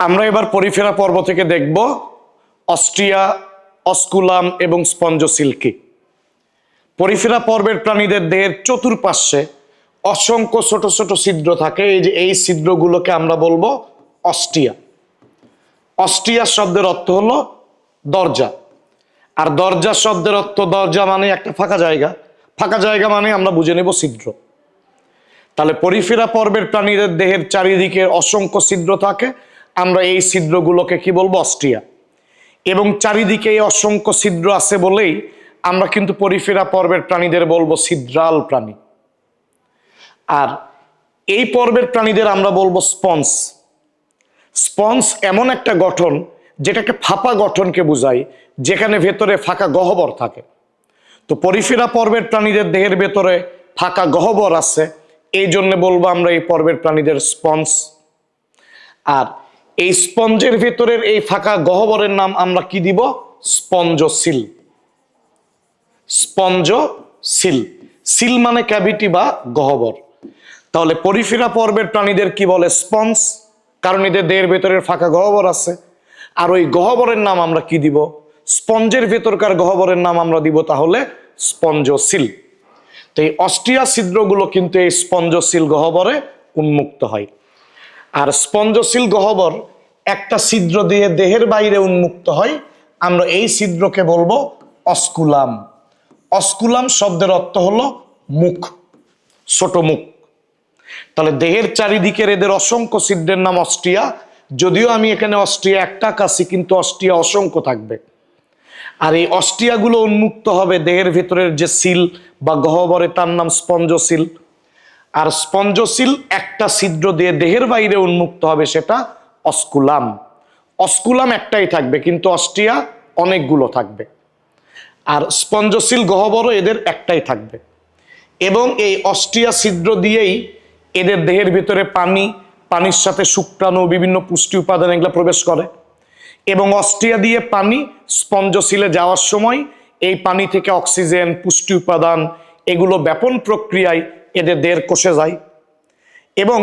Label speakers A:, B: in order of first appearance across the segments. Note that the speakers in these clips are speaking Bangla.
A: আমরা এবার পরিফেরা পর্ব থেকে দেখব অস্ট্রিয়া, অস্কুলাম এবং স্পঞ্জ সিল্কি পরিফেরা পর্বের প্রাণীদের দেহের চতুর্পাশ্বে অসংখ্য ছোট ছোট ছিদ্র থাকে। এই যে এই ছিদ্রগুলোকে আমরা বলব অস্ট্রিয়া। অস্ট্রিয়া শব্দের অর্থ হলো দরজা। আর দরজা শব্দের অর্থ দরজা মানে একটা ফাঁকা জায়গা। ফাঁকা জায়গা মানে আমরা বুঝে নেব ছিদ্র। তাহলে পরিফেরা পর্বের প্রাণীদের দেহের চারিদিকে অসংখ্য ছিদ্র থাকে। আমরা এই ছিদ্রগুলোকে কি বলব? অস্ট্রিয়া। এবং চারিদিকে এই অসংখ্য ছিদ্র আছে বলেই আমরা কিন্তু পরিফেরা পর্বের প্রাণীদের বলব ছিদ্রাল প্রাণী। আর এই পর্বের প্রাণীদের আমরা বলব স্পঞ্জ। স্পঞ্জ এমন একটা গঠন যেটাকে ফাঁপা গঠনকে বোঝায়, যেখানে ভেতরে ফাঁকা গহ্বর থাকে। তো পরিফেরা পর্বের প্রাণীদের দেহের ভেতরে ফাঁকা গহ্বর আছে, এই জন্য বলব আমরা এই পর্বের প্রাণীদের স্পঞ্জ। আর এই স্পঞ্জের ভেতরের এই ফাঁকা গহ্বরের নাম আমরা কি দিব? স্পঞ্জসিল স্পঞ্জ সিল সিল মানে ক্যাভিটি বা গহ্বর। তাহলে পরিফেরা পর্বের প্রাণীদের কি বলে? স্পঞ্জ। কারণ এদের দেহের ভেতরের ফাঁকা গহ্বর আছে। আর ওই গহ্বরের নাম আমরা কি দিব? স্পঞ্জের ভেতরকার গহ্বরের নাম আমরা দিব তাহলে স্পঞ্জসিল তো এই অস্ট্রিয়া ছিদ্রগুলো কিন্তু এই স্পঞ্জসিল গহ্বরে উন্মুক্ত হয়। আর স্পঞ্জশীল গহ্বর একটা ছিদ্র দিয়ে দেহের বাইরে উন্মুক্ত হয়। আমরা এই ছিদ্রকে বলব অস্কুলাম। অস্কুলাম শব্দের অর্থ হলো মুখ, ছোট মুখ। তাহলে দেহের চারিদিকের এদের অসংখ্য ছিদ্রের নাম অস্ট্রিয়া। যদিও আমি এখানে অস্ট্রিয়া একটা কাছি, কিন্তু অস্ট্রিয়া অসংখ্য থাকবে। আর এই অস্ট্রিয়াগুলো উন্মুক্ত হবে দেহের ভিতরের যে সিল বা গহ্বরে, তার নাম স্পঞ্জসিল আর স্পঞ্জসিল একটা ছিদ্র দিয়ে দেহের বাইরে উন্মুক্ত হবে সেটা অস্কুলাম। অস্কুলাম একটাই থাকবে, কিন্তু অস্ট্রিয়া অনেকগুলো থাকবে। আর স্পঞ্জসিল গহ্বরও এদের একটাই থাকবে। এবং এই অস্ট্রিয়া ছিদ্র দিয়েই এদের দেহের ভিতরে পানি, পানির সাথে শুক্রাণু, বিভিন্ন পুষ্টি উপাদান এগুলো প্রবেশ করে। এবং অস্ট্রিয়া দিয়ে পানি স্পঞ্জসিলে যাওয়ার সময় এই পানি থেকে অক্সিজেন, পুষ্টি উপাদান, এগুলো ব্যাপন প্রক্রিয়ায় এদের দেড় কোষে যায় এবং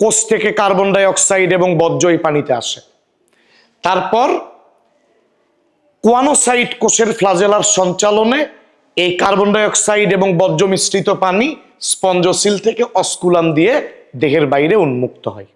A: কোষ থেকে কার্বন ডাইঅক্সাইড এবং বর্জ্য এই পানিতে আসে। তারপর কোয়ানোসাইট কোষের ফ্লাজেলার সঞ্চালনে এই কার্বন ডাইঅক্সাইড এবং বর্জ্য মিশ্রিত পানি স্পঞ্জসিল থেকে অস্কুলান দিয়ে দেহের বাইরে উন্মুক্ত হয়।